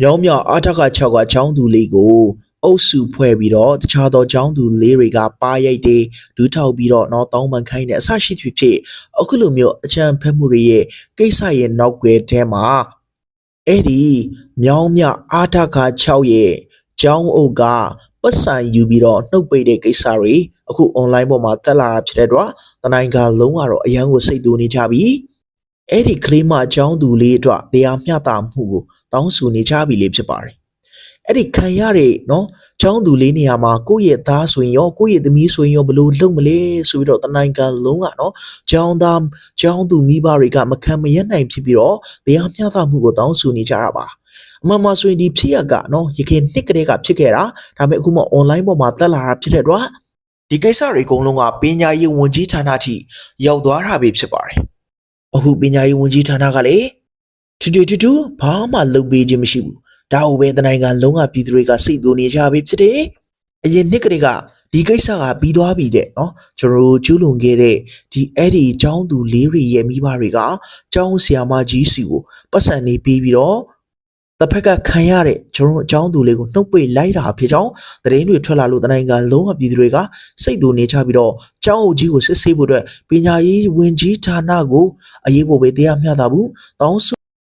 မြောင်းမြအားထက6ကချောင်းသူလေးကိုအုပ်စုဖွဲ့ပြီးတော့တခြားသောချောင်းသူလေးတွေကပါရိုက်တွေဒူးထောက်ပြီးတော့နော်တောင်းပန်ခိုင်းတဲ့အဆရှိဖြစ်ဖြစ်အခုလိုမျိုးအချမ်းဖက်မှုတွေရဲ့ကိစ္စရဲ့နောက်ွယ်ထဲမှာအဲ့ဒီမြောင်းမြအားထက6ရဲ့ချောင်းအုပ်ကပတ်စံယူပြီးတော့နှုတ်ပိတ်တဲ့ကိစ္စတွေအခု online ပေါ်မှာတက်လာတာဖြစ်တဲ့အတွက်တနိုင်ငံလုံးကတော့အရန်ကိုစိတ်တူနေကြပြီ။ အဲ့ဒီကလေးမအကြောင်းသူလေးအတွက်တရားမျှတမှုကိုတောင်းဆိုနေကြပြီလေဖြစ်ပါတယ်။အဲ့ဒီခံရတဲ့နော်အကြောင်းသူလေးနေရာမှာကိုယ့်ရဲ့သားဆိုရင်ရောကိုယ့်ရဲ့သမီးဆိုရင်ရောဘယ်လိုလုပ်မလဲဆိုပြီးတော့တနိုင်ကန်လုံးကနော်အကြောင်းသားအကြောင်းသူမိဘတွေကမခံမရနိုင်ဖြစ်ပြီးတော့တရားမျှတမှုကိုတောင်းဆိုနေကြတာပါ။အမှန်မှဆိုရင်ဒီဖြစ်ရကနော်ရခင်နှစ်ကလေးကဖြစ်ခဲ့တာဒါပေမဲ့အခုမှ online ပေါ်မှာတက်လာတာဖြစ်တဲ့အတွက်ဒီကိစ္စတွေအကုန်လုံးကပညာရေးဝန်ကြီးဌာနအထိရောက်သွားတာပဲဖြစ်ပါတယ်။ အခုပညာရေးဝန်ကြီးဌာနကလည်းတူတူတူတူဘာမှလုပ်ပေးခြင်းမရှိဘူးဒါဟုပဲတနိုင်ငံလုံးကပြည်သူတွေကစိတ်တူနေကြပြီဖြစ်တယ်အရင်နှစ်ကလေးကဒီကိစ္စကပြီးသွားပြီတဲ့နော်ကျွန်တော်တို့ကျူးလွန်ခဲ့တဲ့ဒီအဲ့ဒီចောင်းသူလေးတွေရဲ့မိဘတွေကចောင်းဆရာမကြီးစီကိုပတ်စံနေပြီးပြီးတော့ တစ်ဖက်ကခံရတဲ့ကျွန်တော်တို့အကြောင်းသူလေးကိုနှုတ်ပိတ်လိုက်တာဖြစ်ကြောင်းသတင်းတွေထွက်လာလို့တနိုင်ငံလုံးကပြည်သူတွေကစိတ်တူနေကြပြီးတော့ကျောင်းအုပ်ကြီးကိုစစ်ဆေးဖို့အတွက်ပညာရေးဝန်ကြီးဌာနကိုအရေးပေါ်ပဲတရားမျှတမှုတောင်းဆို